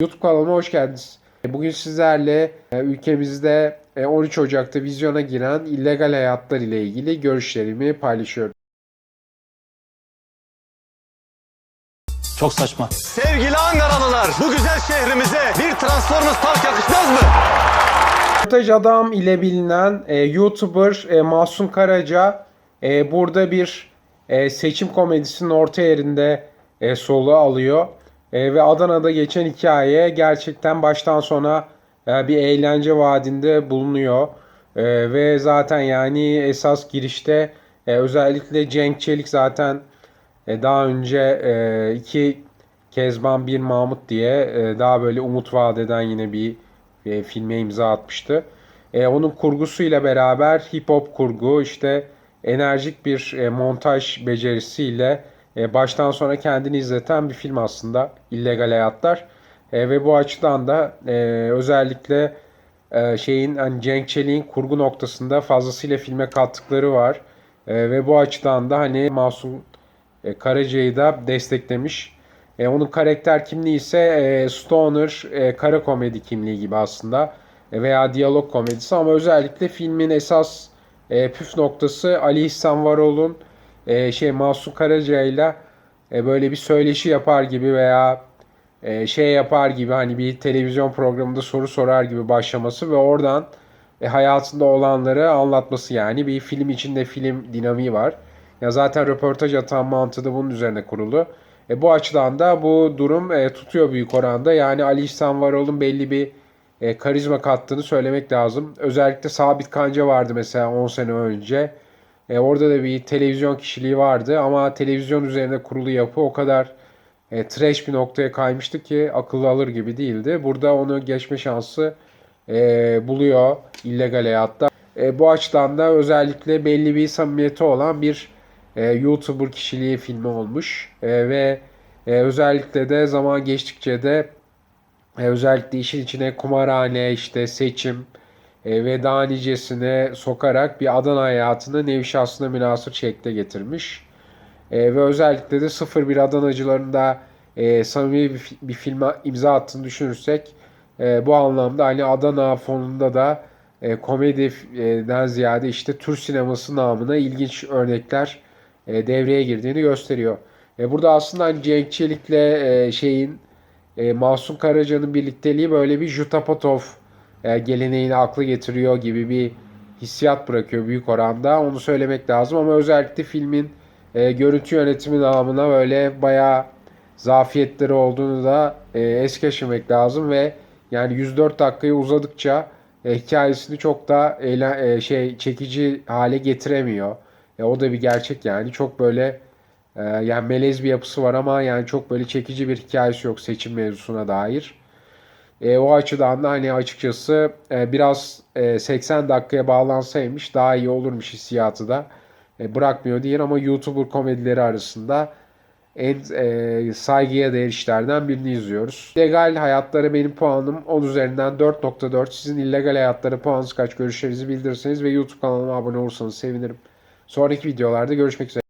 YouTube kanalıma hoş geldiniz. Bugün sizlerle e, ülkemizde e, 13 Ocak'ta vizyona giren illegal hayatlar ile ilgili görüşlerimi paylaşıyorum. Çok saçma. Sevgili Ankaralılar, bu güzel şehrimize bir Transformers Park yakışmaz mı? Röportaj Adam ile bilinen e, YouTuber e, Mahsun Karaca e, burada bir e, seçim komedisinin orta yerinde e, soluğu alıyor. E, ve Adana'da geçen hikaye gerçekten baştan sona e, bir eğlence vaadinde bulunuyor. E, ve zaten yani esas girişte e, özellikle Cenk Çelik zaten e, daha önce e, iki Kezban bir Mahmut diye e, daha böyle umut vaat yine bir e, filme imza atmıştı. E, onun kurgusuyla beraber hip hop kurgu işte enerjik bir e, montaj becerisiyle e, baştan sona kendini izleten bir film aslında İllegal Hayatlar. E, ve bu açıdan da e, özellikle e, şeyin hani Cenk Çelik'in kurgu noktasında fazlasıyla filme kattıkları var. E, ve bu açıdan da hani Masum e, Karaca'yı da desteklemiş. E, onun karakter kimliği ise e, stoner, e, kara komedi kimliği gibi aslında E, veya diyalog komedisi ama özellikle filmin esas e, püf noktası Ali İhsan Varol'un e, şey Mahsun Karaca ile e, böyle bir söyleşi yapar gibi veya e, şey yapar gibi hani bir televizyon programında soru sorar gibi başlaması ve oradan e, hayatında olanları anlatması yani bir film içinde film dinamiği var. Ya zaten röportaj atan mantığı da bunun üzerine kurulu. E, bu açıdan da bu durum e, tutuyor büyük oranda. Yani Ali İhsan Varol'un belli bir e, karizma kattığını söylemek lazım. Özellikle Sabit Kanca vardı mesela 10 sene önce. E, orada da bir televizyon kişiliği vardı ama televizyon üzerine kurulu yapı o kadar e, trash bir noktaya kaymıştı ki akıllı alır gibi değildi. Burada onu geçme şansı e, buluyor illegal hayatta. E, bu açıdan da özellikle belli bir samimiyeti olan bir e, YouTuber kişiliği filmi olmuş. E, ve e, özellikle de zaman geçtikçe de e, özellikle işin içine kumarhane, işte seçim e, ve daha nicesine sokarak bir Adana hayatını nevi şahsına münasır şekle getirmiş. E, ve özellikle de 01 Adanacılarında e, samimi bir, bir filme imza attığını düşünürsek e, bu anlamda hani Adana fonunda da e, komediden ziyade işte Türk sineması namına ilginç örnekler e, devreye girdiğini gösteriyor. E, burada aslında hani Cenk Çelik'le e, şeyin e, Mahsun Karaca'nın birlikteliği böyle bir Jutapatov e, geleneğini aklı getiriyor gibi bir hissiyat bırakıyor büyük oranda. Onu söylemek lazım ama özellikle filmin e, görüntü yönetimi namına böyle bayağı zafiyetleri olduğunu da e, es geçmemek lazım ve yani 104 dakikayı uzadıkça e, hikayesini çok da eğlen, e, şey çekici hale getiremiyor. E, o da bir gerçek yani çok böyle ee, yani melez bir yapısı var ama yani çok böyle çekici bir hikayesi yok seçim mevzusuna dair. E, o açıdan da hani açıkçası e, biraz e, 80 dakikaya bağlansaymış daha iyi olurmuş hissiyatı da e, bırakmıyor değil ama YouTuber komedileri arasında en e, saygıya değer işlerden birini izliyoruz. Legal hayatlara benim puanım 10 üzerinden 4.4. Sizin illegal hayatlara puanınız kaç görüşlerinizi bildirirseniz ve YouTube kanalıma abone olursanız sevinirim. Sonraki videolarda görüşmek üzere.